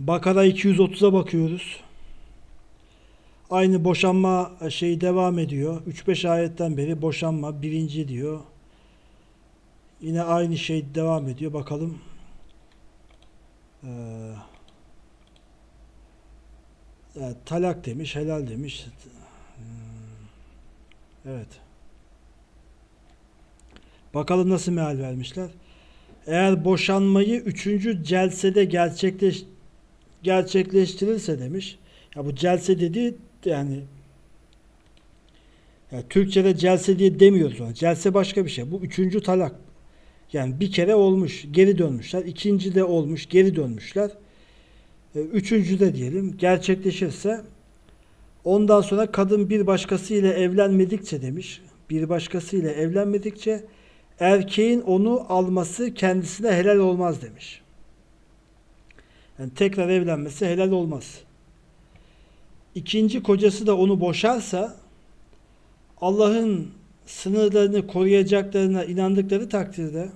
Bakara 230'a bakıyoruz. Aynı boşanma şeyi devam ediyor. 3-5 ayetten beri boşanma birinci diyor. Yine aynı şey devam ediyor. Bakalım. Ee, evet, talak demiş, helal demiş. Hmm, Evet. Bakalım nasıl meal vermişler. Eğer boşanmayı üçüncü celsede gerçekleş gerçekleştirirse demiş. Ya bu celse dedi yani ya Türkçe'de celse diye demiyoruz ona. Celse başka bir şey. Bu üçüncü talak. Yani bir kere olmuş, geri dönmüşler. İkinci de olmuş, geri dönmüşler. E, Üçüncü de diyelim gerçekleşirse ondan sonra kadın bir başkası ile evlenmedikçe demiş. Bir başkası ile evlenmedikçe erkeğin onu alması kendisine helal olmaz demiş. Yani tekrar evlenmesi helal olmaz. İkinci kocası da onu boşarsa Allah'ın sınırlarını koruyacaklarına inandıkları takdirde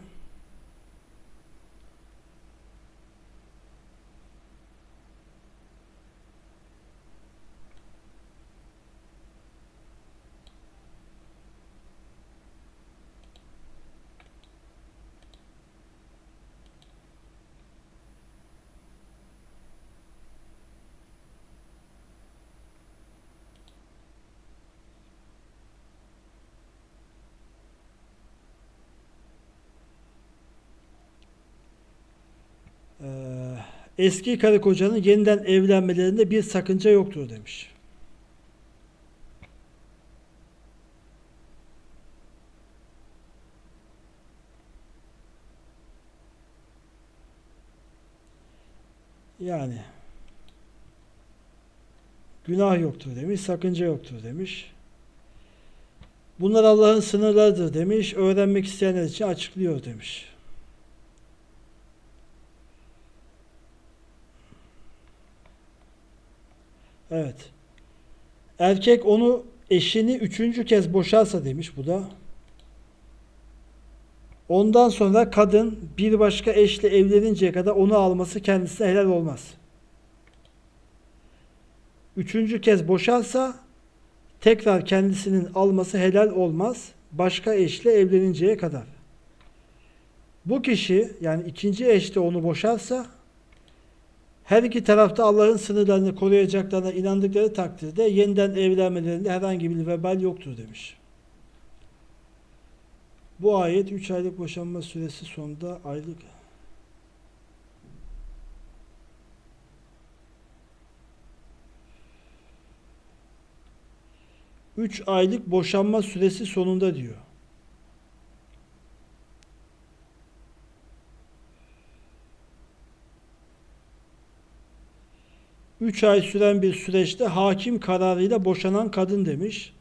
Ee, eski karı kocanın yeniden evlenmelerinde bir sakınca yoktur demiş. Yani günah yoktur demiş, sakınca yoktur demiş. Bunlar Allah'ın sınırlarıdır demiş. Öğrenmek isteyenler için açıklıyor demiş. Evet. Erkek onu eşini üçüncü kez boşarsa demiş bu da. Ondan sonra kadın bir başka eşle evleninceye kadar onu alması kendisine helal olmaz. Üçüncü kez boşarsa tekrar kendisinin alması helal olmaz. Başka eşle evleninceye kadar. Bu kişi yani ikinci eş de onu boşarsa her iki tarafta Allah'ın sınırlarını koruyacaklarına inandıkları takdirde yeniden evlenmelerinde herhangi bir vebal yoktur demiş. Bu ayet 3 aylık boşanma süresi sonunda aylık Üç aylık boşanma süresi sonunda diyor. Üç ay süren bir süreçte hakim kararıyla boşanan kadın demiş.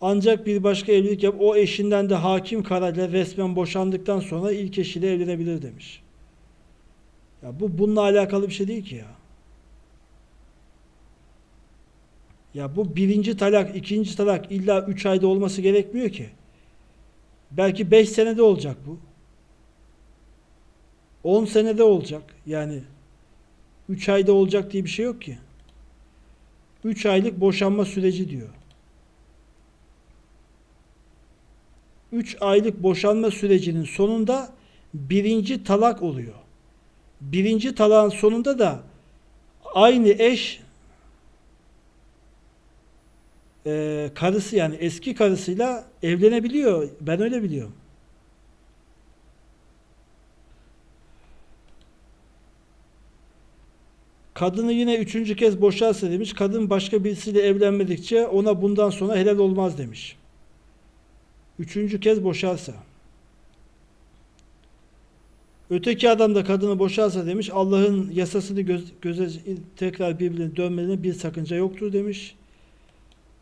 Ancak bir başka evlilik yap o eşinden de hakim kararıyla resmen boşandıktan sonra ilk eşiyle evlenebilir demiş. Ya bu bununla alakalı bir şey değil ki ya. Ya bu birinci talak, ikinci talak illa üç ayda olması gerekmiyor ki. Belki beş senede olacak bu. On senede olacak. Yani üç ayda olacak diye bir şey yok ki. Üç aylık boşanma süreci diyor. 3 aylık boşanma sürecinin sonunda birinci talak oluyor. Birinci talağın sonunda da aynı eş e, karısı yani eski karısıyla evlenebiliyor. Ben öyle biliyorum. Kadını yine üçüncü kez boşarsa demiş. Kadın başka birisiyle evlenmedikçe ona bundan sonra helal olmaz demiş. Üçüncü kez boşarsa. Öteki adam da kadını boşarsa demiş. Allah'ın yasasını göz, göze tekrar birbirine dönmelerine bir sakınca yoktur demiş.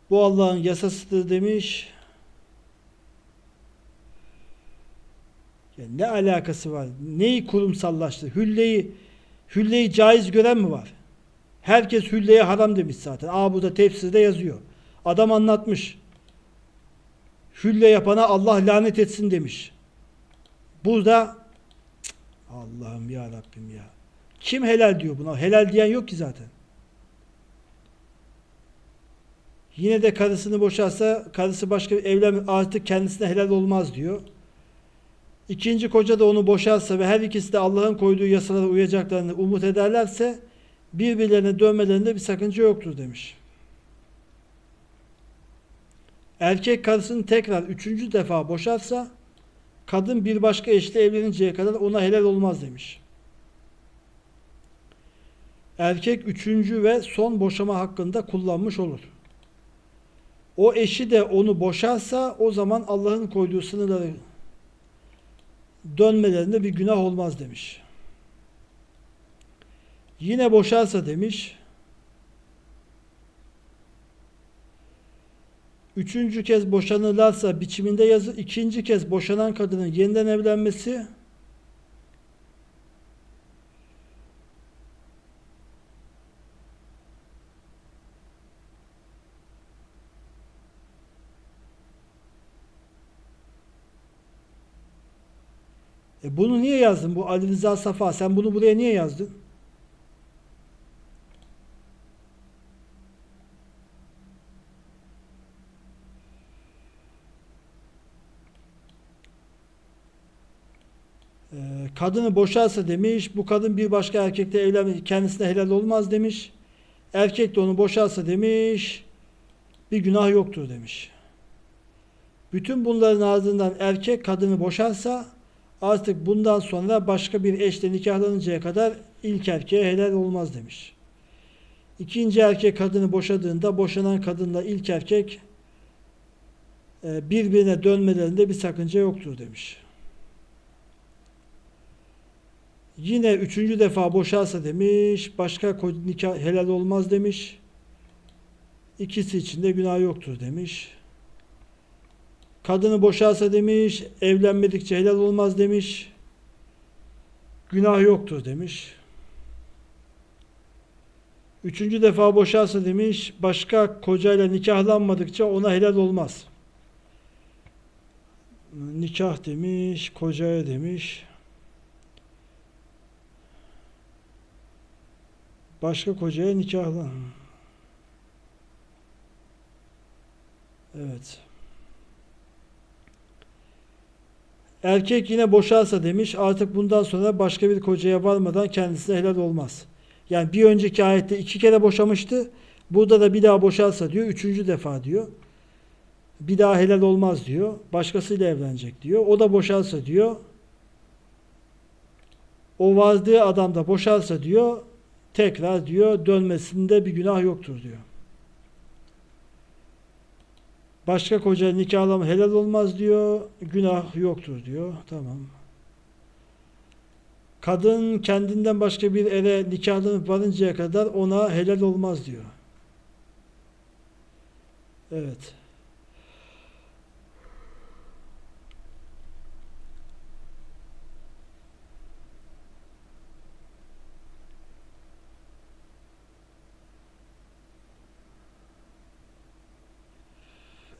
Bu Allah'ın yasasıdır demiş. Ya ne alakası var? Neyi kurumsallaştı? Hülleyi hülleyi caiz gören mi var? Herkes hülleye haram demiş zaten. Aa burada tefsirde yazıyor. Adam anlatmış. Hülle yapana Allah lanet etsin demiş. Burada Allah'ım ya Rabbim ya. Kim helal diyor buna? Helal diyen yok ki zaten. Yine de karısını boşarsa karısı başka evlen artık kendisine helal olmaz diyor. İkinci koca da onu boşarsa ve her ikisi de Allah'ın koyduğu yasalara uyacaklarını umut ederlerse birbirlerine dönmelerinde bir sakınca yoktur demiş. Erkek karısını tekrar üçüncü defa boşarsa kadın bir başka eşle evleninceye kadar ona helal olmaz demiş. Erkek üçüncü ve son boşama hakkında kullanmış olur. O eşi de onu boşarsa o zaman Allah'ın koyduğu sınırları dönmelerinde bir günah olmaz demiş. Yine boşarsa demiş. Üçüncü kez boşanırlarsa biçiminde yazı ikinci kez boşanan kadının yeniden evlenmesi E bunu niye yazdın? Bu Ali Rıza Safa. Sen bunu buraya niye yazdın? Ee, kadını boşarsa demiş, bu kadın bir başka erkekle evlen kendisine helal olmaz demiş. Erkek de onu boşarsa demiş, bir günah yoktur demiş. Bütün bunların ardından erkek kadını boşarsa artık bundan sonra başka bir eşle nikahlanıncaya kadar ilk erkeğe helal olmaz demiş. İkinci erkek kadını boşadığında boşanan kadınla ilk erkek e, birbirine dönmelerinde bir sakınca yoktur demiş. Yine üçüncü defa boşarsa demiş, başka nikah helal olmaz demiş. İkisi için de günah yoktur demiş. Kadını boşarsa demiş, evlenmedikçe helal olmaz demiş. Günah yoktur demiş. Üçüncü defa boşarsa demiş, başka kocayla nikahlanmadıkça ona helal olmaz. Nikah demiş, kocaya demiş. Başka kocaya nikahlan. Evet. Erkek yine boşarsa demiş artık bundan sonra başka bir kocaya varmadan kendisine helal olmaz. Yani bir önceki ayette iki kere boşamıştı. Burada da bir daha boşarsa diyor. Üçüncü defa diyor. Bir daha helal olmaz diyor. Başkasıyla evlenecek diyor. O da boşarsa diyor. O vardığı adam da boşarsa diyor. Tekrar diyor dönmesinde bir günah yoktur diyor. Başka koca nikahlama helal olmaz diyor. Günah yoktur diyor. Tamam. Kadın kendinden başka bir ere nikahlanıp varıncaya kadar ona helal olmaz diyor. Evet.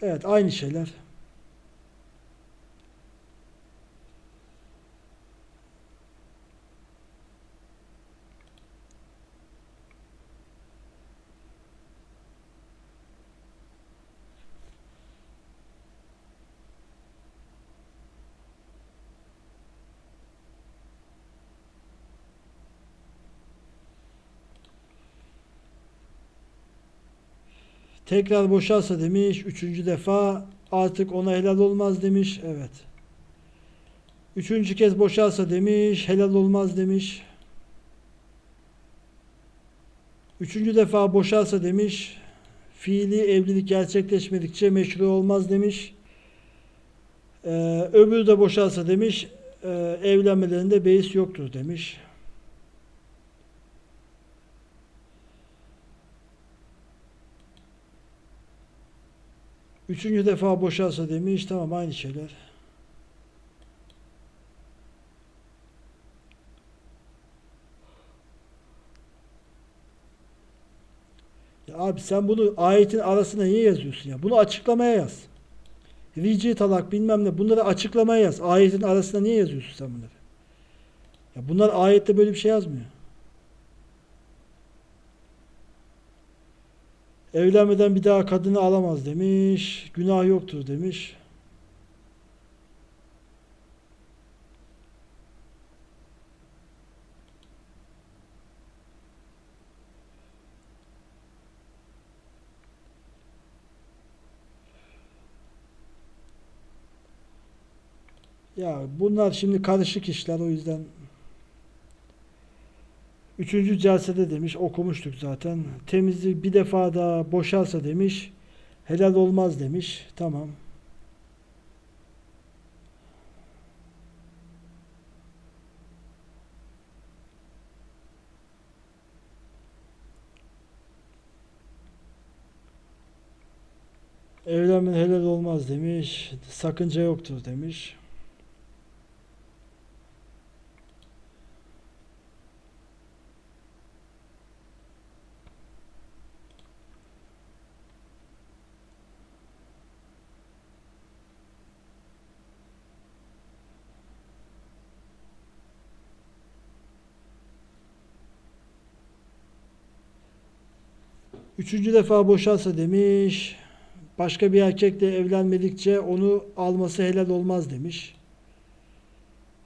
Evet aynı şeyler. Tekrar boşarsa demiş. Üçüncü defa artık ona helal olmaz demiş. Evet. Üçüncü kez boşarsa demiş. Helal olmaz demiş. Üçüncü defa boşarsa demiş. Fiili evlilik gerçekleşmedikçe meşru olmaz demiş. Ee, öbürü de boşarsa demiş. E, evlenmelerinde beis yoktur demiş. Üçüncü defa boşarsa demiş. Tamam aynı şeyler. Ya abi sen bunu ayetin arasına niye yazıyorsun ya? Bunu açıklamaya yaz. Rici talak bilmem ne bunları açıklamaya yaz. Ayetin arasına niye yazıyorsun sen bunları? Ya bunlar ayette böyle bir şey yazmıyor. Evlenmeden bir daha kadını alamaz demiş. Günah yoktur demiş. Ya bunlar şimdi karışık işler o yüzden Üçüncü celsede demiş okumuştuk zaten. Temizlik bir defa daha boşalsa demiş. Helal olmaz demiş. Tamam. Evlenmen helal olmaz demiş. Sakınca yoktur demiş. Üçüncü defa boşalsa demiş. Başka bir erkekle evlenmedikçe onu alması helal olmaz demiş.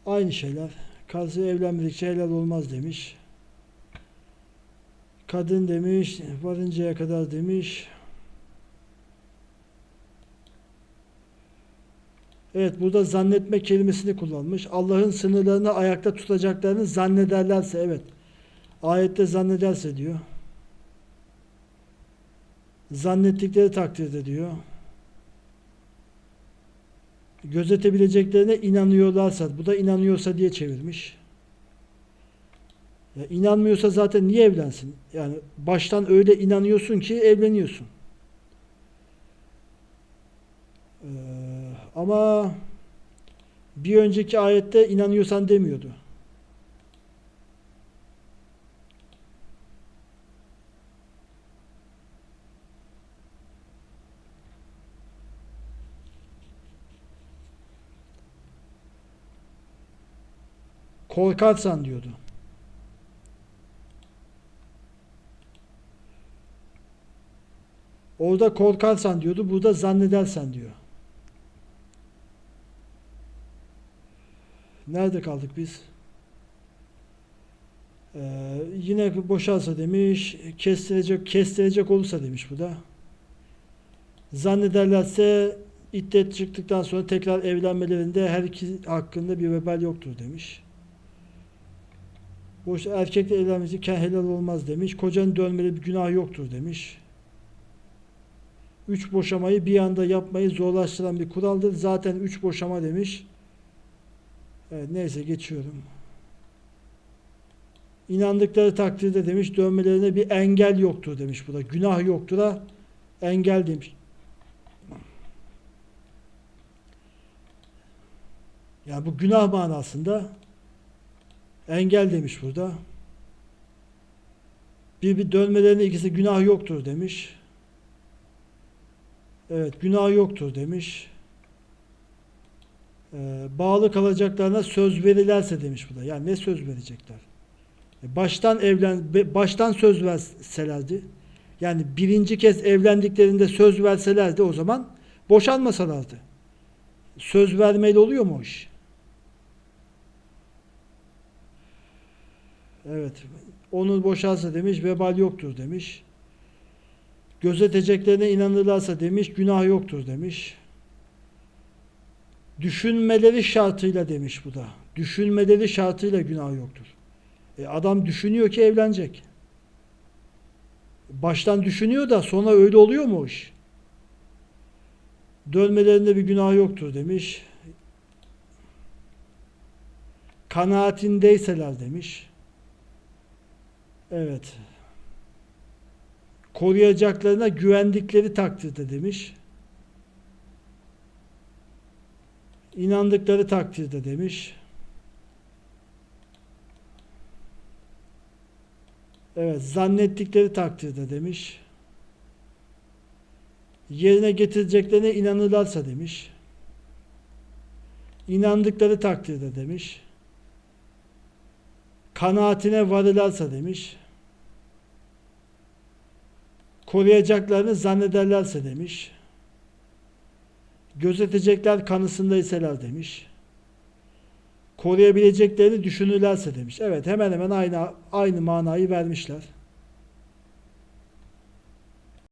Aynı şeyler. Karısı evlenmedikçe helal olmaz demiş. Kadın demiş, varıncaya kadar demiş. Evet burada zannetme kelimesini kullanmış. Allah'ın sınırlarını ayakta tutacaklarını zannederlerse evet. Ayette zannederse diyor. Zannettikleri takdirde diyor. Gözetebileceklerine inanıyorlarsa, bu da inanıyorsa diye çevirmiş. Ya inanmıyorsa zaten niye evlensin? Yani baştan öyle inanıyorsun ki evleniyorsun. Ee, ama bir önceki ayette inanıyorsan demiyordu. Korkarsan diyordu. Orada korkarsan diyordu, burada zannedersen diyor. Nerede kaldık biz? Ee, yine boşalsa demiş, kestirecek kestirecek olursa demiş bu da. Zannederlerse iddet çıktıktan sonra tekrar evlenmelerinde her iki hakkında bir vebal yoktur demiş. Boş erkekle evlenmesi helal olmaz demiş. Kocanın dönmeli bir günah yoktur demiş. Üç boşamayı bir anda yapmayı zorlaştıran bir kuraldır. Zaten üç boşama demiş. Evet, neyse geçiyorum. İnandıkları takdirde demiş dönmelerine bir engel yoktur demiş bu da. Günah yoktur ha engel demiş. Yani bu günah manasında engel demiş burada. Bir bir dönmelerine ikisi günah yoktur demiş. Evet günah yoktur demiş. Ee, bağlı kalacaklarına söz verirlerse demiş bu da. Yani ne söz verecekler? E, Baştan evlen baştan söz verselerdi. Yani birinci kez evlendiklerinde söz verselerdi o zaman boşanmasalardı. Söz vermeyle oluyor mu o iş? Evet. Onun boşalsa demiş vebal yoktur demiş. Gözeteceklerine inanırlarsa demiş günah yoktur demiş. Düşünmeleri şartıyla demiş bu da. Düşünmeleri şartıyla günah yoktur. E adam düşünüyor ki evlenecek. Baştan düşünüyor da sonra öyle oluyor mu o iş? Dönmelerinde bir günah yoktur demiş. Kanaatindeyseler demiş. Evet. Koruyacaklarına güvendikleri takdirde demiş. İnandıkları takdirde demiş. Evet, zannettikleri takdirde demiş. Yerine getireceklerine inanırlarsa demiş. İnandıkları takdirde demiş. Kanaatine varırlarsa demiş. Koruyacaklarını zannederlerse demiş. Gözetecekler kanısındaysalar demiş. Koruyabileceklerini düşünürlerse demiş. Evet hemen hemen aynı aynı manayı vermişler.